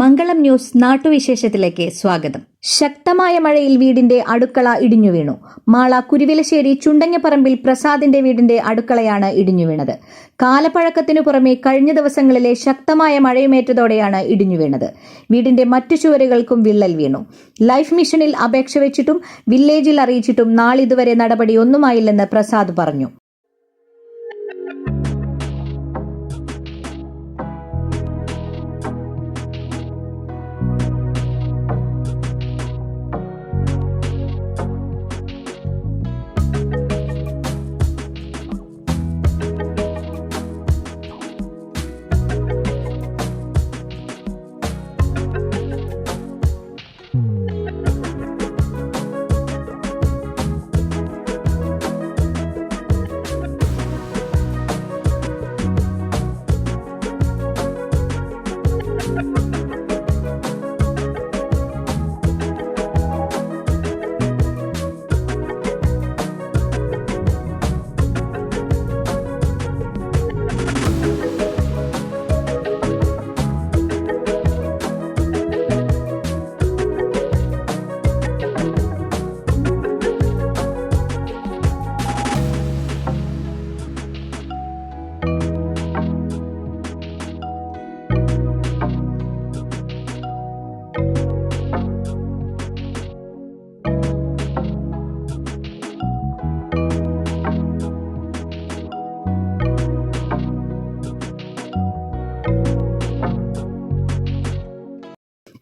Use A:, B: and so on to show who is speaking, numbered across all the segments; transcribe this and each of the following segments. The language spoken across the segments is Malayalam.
A: മംഗളം ന്യൂസ് നാട്ടുവിശേഷത്തിലേക്ക് സ്വാഗതം. ശക്തമായ മഴയിൽ വീടിന്റെ അടുക്കള ഇടിഞ്ഞു വീണു. മാള കുരുവിലശ്ശേരി ചുണ്ടങ്ങപ്പറമ്പിൽ പ്രസാദിന്റെ വീടിന്റെ അടുക്കളയാണ് ഇടിഞ്ഞു വീണത്. കാലപ്പഴക്കത്തിനു പുറമെ കഴിഞ്ഞ ദിവസങ്ങളിലെ ശക്തമായ മഴയുമേറ്റതോടെയാണ് ഇടിഞ്ഞു വീണത്. വീടിന്റെ മറ്റു ചുവരുകൾക്കും വിള്ളൽ വീണു. ലൈഫ് മിഷനിൽ അപേക്ഷ വെച്ചിട്ടും വില്ലേജിൽ അറിയിച്ചിട്ടും നാളിതുവരെ നടപടിയൊന്നുമായില്ലെന്ന് പ്രസാദ് പറഞ്ഞു.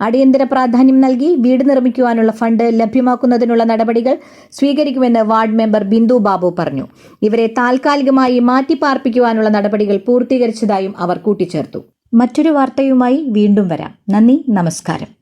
A: അടിയന്തര പ്രാധാന്യം നൽകി വീട് നിർമ്മിക്കുവാനുള്ള ഫണ്ട് ലഭ്യമാക്കുന്നതിനുള്ള നടപടികൾ സ്വീകരിക്കുമെന്ന് വാർഡ് മെമ്പർ ബിന്ദു ബാബു പറഞ്ഞു. ഇവരെ താൽക്കാലികമായി മാറ്റിപ്പാർപ്പിക്കുവാനുള്ള നടപടികൾ പൂർത്തീകരിച്ചതായും അവർ കൂട്ടിച്ചേർത്തു. മറ്റൊരു വാർത്തയുമായി വീണ്ടും വരാം. നന്ദി നമസ്കാരം.